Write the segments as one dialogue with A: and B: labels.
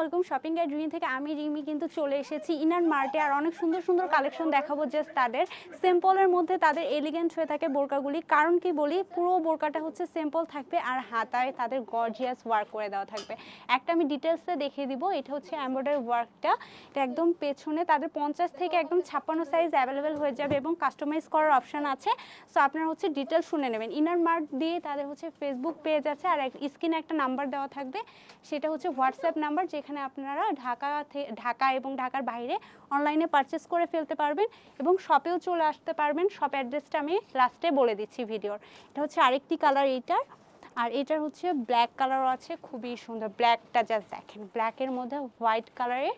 A: আলাইকুম shopping guide Rimi থেকে আমি রিমি কিন্তু চলে এসেছি ইনার মার্টে। আর অনেক সুন্দর সুন্দর কালেকশন দেখাবো জাস্ট তাদের। সিম্পলের মধ্যে তাদের এলিগেন্ট হয়ে থাকে বোরকাগুলি। কারণ কি বলি? পুরো বোরকাটা হচ্ছে সিম্পল থাকবে আর হাতায় তাদের গর্জিয়াস ওয়ার্ক করে দেওয়া থাকবে। একটা আমি ডিটেলসে দেখিয়ে দিব। এটা হচ্ছে এমব্রয়ডারি ওয়ার্কটা এটা একদম পেছনে তাদের পঞ্চাশ থেকে একদম ছাপ্পান্ন সাইজ অ্যাভেলেবেল হয়ে যাবে এবং কাস্টমাইজ করার অপশন আছে। সো আপনারা হচ্ছে ডিটেলস শুনে নেবেন। ইনার মার্ট দিয়ে তাদের হচ্ছে ফেসবুক পেজ আছে। আর স্ক্রিনে একটা নাম্বার দেওয়া থাকবে। সেটা হচ্ছে হোয়াটসঅ্যাপ নাম্বার যেখানে আপনারা ঢাকা ঢাকা এবং ঢাকার বাইরে অনলাইনে পারচেস করে ফেলতে পারবেন এবং শপেও চলে আসতে পারবেন। শপ অ্যাড্রেসটা আমি লাস্টে বলে দিচ্ছি ভিডিওর। এটা হচ্ছে আরেকটি কালার এইটার। আর এটার হচ্ছে ব্ল্যাক কালারও আছে, খুবই সুন্দর। ব্ল্যাকটা জাস্ট দেখেন। ব্ল্যাকের মধ্যে হোয়াইট কালারের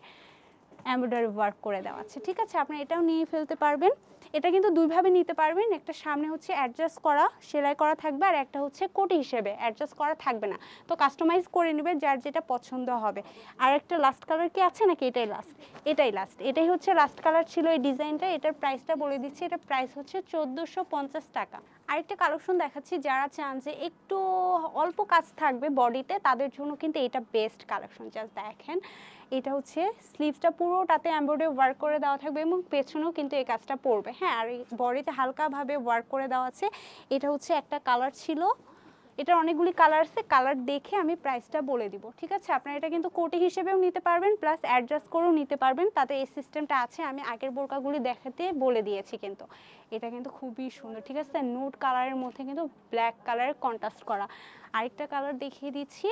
A: এমব্রয়ডারি ওয়ার্ক করে দেওয়া আছে। ঠিক আছে? আপনি এটাও নিয়ে ফেলতে পারবেন। এটা কিন্তু দুইভাবে নিতে পারবেন। একটা সামনে হচ্ছে অ্যাডজাস্ট করা, সেলাই করা থাকবে, আর একটা হচ্ছে কোটি হিসেবে অ্যাডজাস্ট করা থাকবে না। তো কাস্টমাইজ করে নেবে, যার যেটা পছন্দ হবে। আর একটা লাস্ট কালার কি আছে নাকি? এটাই লাস্ট এটাই লাস্ট এটাই হচ্ছে লাস্ট কালার ছিল এই ডিজাইনটা এটার প্রাইসটা বলে দিচ্ছি। এটা প্রাইস হচ্ছে চোদ্দোশো পঞ্চাশ টাকা। আরেকটা কালেকশন দেখাচ্ছি, যারা চান যে একটু অল্প কাজ থাকবে বডিতে তাদের জন্য কিন্তু এটা বেস্ট কালেকশন জাস্ট দেখেন। এটা হচ্ছে স্লিভসটা পুরোটাতে এমব্রয়ডারি ওয়ার্ক করে দেওয়া থাকবে এবং পেছনেও কিন্তু এই কাজটা পড়বে। হ্যাঁ আর এই বডিতে হালকাভাবে ওয়ার্ক করে দেওয়া আছে। এটা হচ্ছে একটা কালার ছিল। এটার অনেকগুলি কালার আছে। কালার দেখে আমি প্রাইসটা বলে দিব, ঠিক আছে? আপনারা এটা কিন্তু কোটি হিসেবেও নিতে পারবেন প্লাস অ্যাডজাস্ট করেও নিতে পারবেন। তাতে এই সিস্টেমটা আছে, আমি আগের বোরকাগুলি দেখাতে বলে দিয়েছি কিন্তু। এটা কিন্তু খুবই সুন্দর, ঠিক আছে? নোট কালারের মধ্যে কিন্তু ব্ল্যাক কালারের কন্ট্রাস্ট করা। আরেকটা কালার দেখিয়ে দিচ্ছি।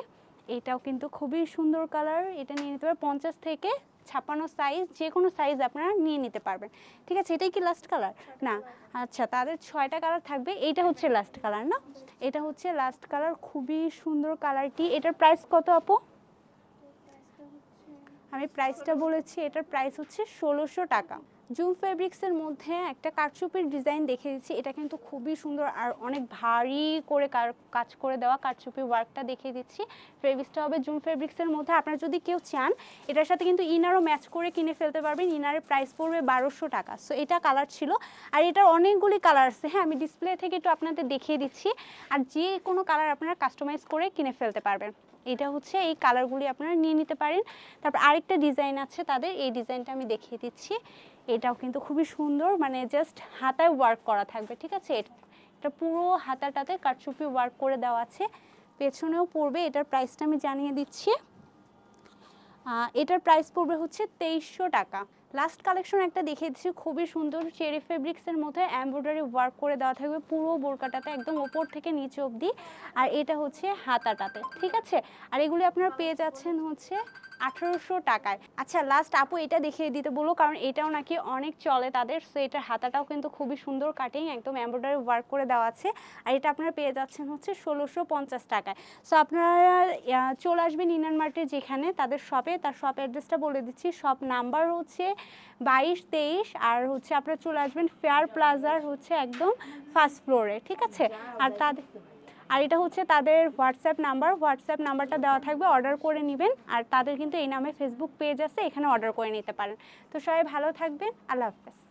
A: এটাও কিন্তু খুবই সুন্দর কালার এটা নিয়ে নিতে পারবেন পঞ্চাশ থেকে ছাপানো সাইজ যে কোনো সাইজ আপনারা নিয়ে নিতে পারবেন। ঠিক আছে, এটাই কি লাস্ট কালার না আচ্ছা তাদের ছয়টা কালার থাকবে, এইটা হচ্ছে লাস্ট কালার না? এটা হচ্ছে লাস্ট কালার খুবই সুন্দর কালারটি এটার প্রাইস কত আপু? আমি প্রাইসটা বলেছি, এটার প্রাইস হচ্ছে ষোলোশো টাকা। জুম ফেব্রিক্সের মধ্যে একটা কারচুপির ডিজাইন দেখে দিচ্ছি, এটা কিন্তু খুবই সুন্দর আর অনেক ভারী করে কাজ করে দেওয়া কারচুপি ওয়ার্কটা দেখিয়ে দিচ্ছি। ফেব্রিক্সটা হবে জুম ফেব্রিক্সের মধ্যে, আপনারা যদি কেউ চান, এটার সাথে কিন্তু ইনারও ম্যাচ করে কিনে ফেলতে পারবেন ইনারের প্রাইস পড়বে বারোশো টাকা। সো এটা কালার ছিল। আর এটার অনেকগুলি কালার আছে। হ্যাঁ আমি ডিসপ্লে থেকে একটু আপনাদের দেখিয়ে দিচ্ছি। আর যে কোনো কালার আপনারা কাস্টমাইজ করে কিনে ফেলতে পারবেন। এটা হচ্ছে এই কালারগুলি আপনারা নিয়ে নিতে পারেন। তারপর আরেকটা ডিজাইন আছে তাদের, এই ডিজাইনটা আমি দেখিয়ে দিচ্ছি। এটাও কিন্তু খুবই সুন্দর মানে জাস্ট হাতায় ওয়ার্ক করা থাকবে, ঠিক আছে? এটা- পুরো হাতাটাতে কাটচুপি ওয়ার্ক করে দেওয়া আছে। পেছনেও পড়বে, এটার প্রাইসটা আমি জানিয়ে দিচ্ছি। এটার প্রাইস পড়বে হচ্ছে তেইশশো টাকা। লাস্ট কালেকশন একটা দেখিয়ে দিচ্ছি খুবই সুন্দর চেরি ফেব্রিক্সের মধ্যে এমব্রয়ডারি ওয়ার্ক করে দেওয়া থাকবে পুরো বোরকাটাতে, একদম ওপর থেকে নিচে অবধি। আর এটা হচ্ছে হাতাটাতে, ঠিক আছে? আর এগুলি আপনারা পেয়ে যাচ্ছেন হচ্ছে আঠারোশো টাকায়। আচ্ছা লাস্ট আপু এটা দেখিয়ে দিতে বলো কারণ এটাও নাকি অনেক চলে তাদের সো এটার হাতাটাও কিন্তু খুবই সুন্দর কাটিং একদম এমব্রয়ডারি ওয়ার্ক করে দেওয়া আছে। আর এটা আপনারা পেয়ে যাচ্ছেন হচ্ছে ষোলোশো পঞ্চাশ টাকায়। সো আপনারা চলে আসবেন ইনার মার্টে যেখানে তাদের শপে তার শপ অ্যাড্রেসটা বলে দিচ্ছি। শপ নাম্বার হচ্ছে বাইশ তেইশ, আর হচ্ছে আপনারা চলে আসবেন ফেয়ার প্লাজার হচ্ছে একদম ফার্স্ট ফ্লোরে ঠিক আছে? আর তাদের আর এটা হচ্ছে তাদের হোয়াটসঅ্যাপ নাম্বার হোয়াটসঅ্যাপ নাম্বারটা দেওয়া থাকবে অর্ডার করে নেবেন। আর তাদের কিন্তু এই নামে ফেসবুক পেজ আছে, এখানে অর্ডার করে নিতে পারেন। তো সবাই ভালো থাকবেন, আল্লাহ হাফেজ।